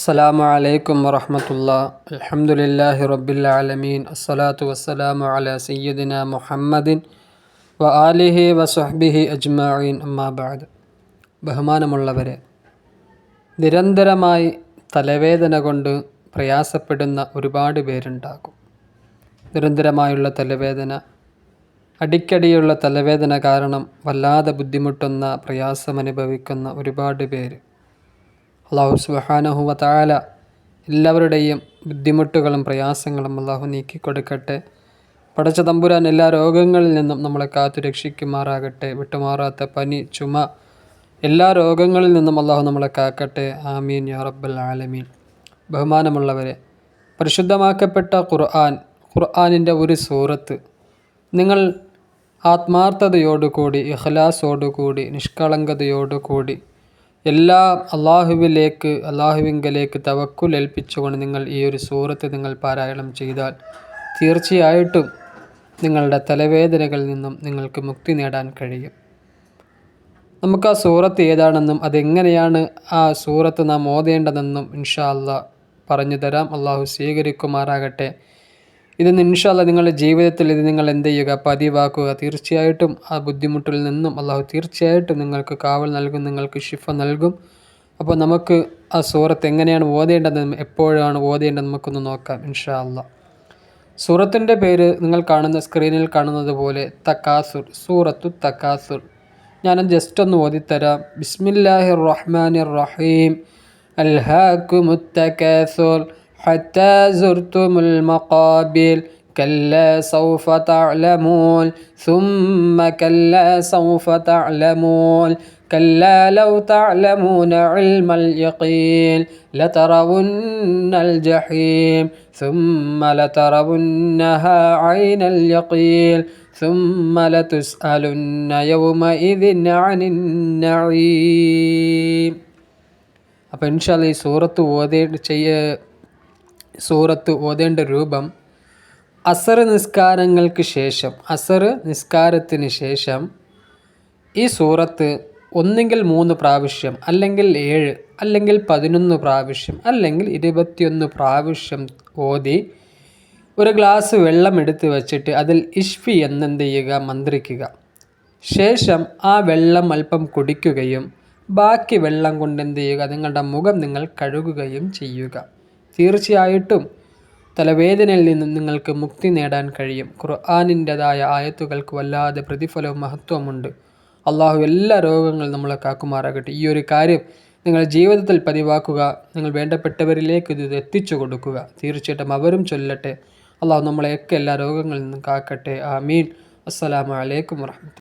അസ്സലാമു അലൈക്കും വറഹമത്തുള്ള. അലഹമുല്ലാഹി റബ്ബില്ലാലമീൻ അസ്സലാത്തു വസ്സലാമു അല സയ്യദിന മുഹമ്മദിൻ വ ആലിഹി വസ്ഹബിഹി അജ്മായിൻ അമ്മാബാദ് ബഹുമാനമുള്ളവരെ നിരന്തരമായി തലവേദന കൊണ്ട് പ്രയാസപ്പെടുന്ന ഒരുപാട് പേരുണ്ടാകും. നിരന്തരമായുള്ള തലവേദന അടിക്കടിയുള്ള തലവേദന കാരണം വല്ലാതെ ബുദ്ധിമുട്ടുന്ന പ്രയാസമനുഭവിക്കുന്ന ഒരുപാട് പേര് അള്ളാഹു സുഹാനഹു താല എല്ലാവരുടെയും ബുദ്ധിമുട്ടുകളും പ്രയാസങ്ങളും അള്ളാഹു നീക്കി കൊടുക്കട്ടെ പടച്ച തമ്പുരാൻ എല്ലാ രോഗങ്ങളിൽ നിന്നും നമ്മളെ കാത്തു രക്ഷിക്കുമാറാകട്ടെ. വിട്ടുമാറാത്ത പനി ചുമ എല്ലാ രോഗങ്ങളിൽ നിന്നും അള്ളാഹു നമ്മളെ കാക്കട്ടെ. ആമീൻ യാ റബ്ബൽ ആലമീൻ. ബഹുമാനമുള്ളവരെ പരിശുദ്ധമാക്കപ്പെട്ട ഖുർആൻ ഖുർആാനിന്റെ ഒരു സൂറത്ത്. നിങ്ങൾ ആത്മാർത്ഥതയോടുകൂടി ഇഖ്ലാസോടുകൂടി നിഷ്കളങ്കതയോടുകൂടി എല്ലാം അള്ളാഹുവിലേക്ക് അള്ളാഹുവിങ്കലേക്ക് തവക്കുൽ ഏൽപ്പിച്ചുകൊണ്ട് നിങ്ങൾ ഈ ഒരു സൂറത്ത് നിങ്ങൾ പാരായണം ചെയ്താൽ തീർച്ചയായിട്ടും നിങ്ങളുടെ തലവേദനകളിൽ നിന്നും നിങ്ങൾക്ക് മുക്തി നേടാൻ കഴിയും. നമുക്ക് ആ സൂറത്ത് ഏതാണെന്നും അതെങ്ങനെയാണ് ആ സൂറത്ത് നാം ഓതേണ്ടതെന്നും ഇൻഷാ അല്ലാ പറഞ്ഞു തരാം. അള്ളാഹു സ്വീകരിക്കുമാറാകട്ടെ. ഇത് ഇൻഷാല്ല നിങ്ങളുടെ ജീവിതത്തിൽ ഇത് നിങ്ങൾ എന്ത് ചെയ്യുക? പതിവാക്കുക. തീർച്ചയായിട്ടും ആ ബുദ്ധിമുട്ടിൽ നിന്നും അള്ളാഹു തീർച്ചയായിട്ടും നിങ്ങൾക്ക് കാവൽ നൽകും നിങ്ങൾക്ക് ഷിഫ നൽകും. അപ്പോൾ നമുക്ക് ആ സൂറത്ത് എങ്ങനെയാണ് ഓതേണ്ടത്? എപ്പോഴാണ് ഓതേണ്ടത്? നമുക്കൊന്ന് നോക്കാം ഇൻഷാ അല്ല സൂറത്തിന്റെ പേര് നിങ്ങൾ കാണുന്ന സ്ക്രീനിൽ കാണുന്നത് പോലെ തക്കാസുർ സൂറത്തു തക്കാസുർ ഞാനത് ജസ്റ്റ് ഒന്ന് ഓതിത്തരാം. ബിസ്മില്ലാഹിർ റഹ്മാനിർ റഹീം. അൽഹാക്കുമുത്തക്കാസുർ حتى زرتم المقابر كلا سوف تعلمون ثم كلا سوف تعلمون كلا لو تعلمون علم اليقين لترون الجحيم ثم لترونها عين اليقين ثم لتسألن يومئذ عن النعيم അപ്പം ഇൻഷാല്ല ഈ സൂറത്ത് ഓതേ ചെയ്യ സൂറത്ത് ഓതേണ്ട രൂപം അസർ നിസ്കാരങ്ങൾക്ക് ശേഷം അസർ നിസ്കാരത്തിന് ശേഷം ഈ സൂറത്ത് ഒന്നെങ്കിൽ മൂന്ന് പ്രാവശ്യം അല്ലെങ്കിൽ ഏഴ് അല്ലെങ്കിൽ പതിനൊന്ന് പ്രാവശ്യം അല്ലെങ്കിൽ ഇരുപത്തിയൊന്ന് പ്രാവശ്യം ഓതി ഒരു ഗ്ലാസ് വെള്ളം എടുത്ത് വച്ചിട്ട് അതിൽ ഇഷ്ഫി എന്നെന്ത് ചെയ്യുക? മന്ത്രിക്കുക. ശേഷം ആ വെള്ളം അല്പം കുടിക്കുകയും ബാക്കി വെള്ളം കൊണ്ട് എന്ത് ചെയ്യുക? നിങ്ങളുടെ മുഖം നിങ്ങൾ കഴുകുകയും ചെയ്യുക. തീർച്ചയായിട്ടും തലവേദനയിൽ നിന്നും നിങ്ങൾക്ക് മുക്തി നേടാൻ കഴിയും. ഖുർആാനിന്റെതായ ആയത്തുകൾക്ക് വല്ലാതെ പ്രതിഫലവും മഹത്വമുണ്ട് അള്ളാഹു എല്ലാ രോഗങ്ങളും നമ്മളെ കാക്കുമാറാകട്ടെ. ഈ ഒരു കാര്യം നിങ്ങൾ ജീവിതത്തിൽ പതിവാക്കുക നിങ്ങൾ വേണ്ടപ്പെട്ടവരിലേക്ക് ഇത് എത്തിച്ചു കൊടുക്കുക. തീർച്ചയായിട്ടും അവരും ചൊല്ലട്ടെ. അള്ളാഹു നമ്മളെയൊക്കെ എല്ലാ രോഗങ്ങളിൽ നിന്നും കാക്കട്ടെ. ആമീൻ. അസ്സലാമു അലൈക്കും വർഹമത്ത്